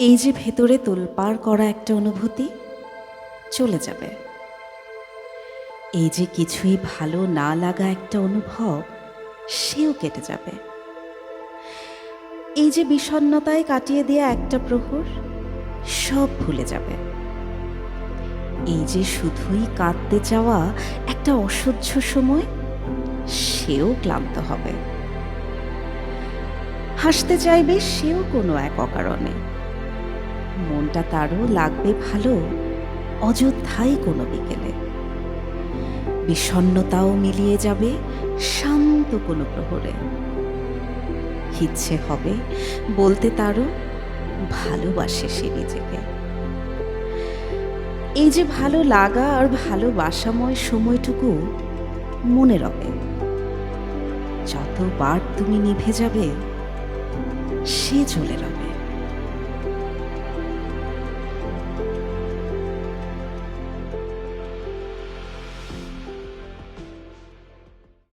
এই যে ভেতরে তোলপাড় করা একটা অনুভূতি চলে যাবে। এই যে কিছুই ভালো না লাগা একটা অনুভব, সেও কেটে যাবে। এই যে বিষণ্ণতায় কাটিয়ে দেয়া একটা প্রহর, সব ভুলে যাবে। এই যে শুধুই কাঁদতে চাওয়া একটা অসহ্য সময়, সেও ক্লান্ত হবে। হাসতে চাইবে সেও কোনো এক অকারণে। মনটা তারও লাগবে ভালো, অযোধ্যায় কোনো বিকেলে। বিষণ্ণতাও মিলিয়ে যাবে শান্ত কোনো প্রহরে। ইচ্ছে হবে বলতে তারও ভালোবাসে সে নিজেকে। এই যে ভালো লাগা আর ভালোবাসাময় সময়টুকু মনে রবে। যতবার তুমি নিভে যাবে, সে চলে রবে।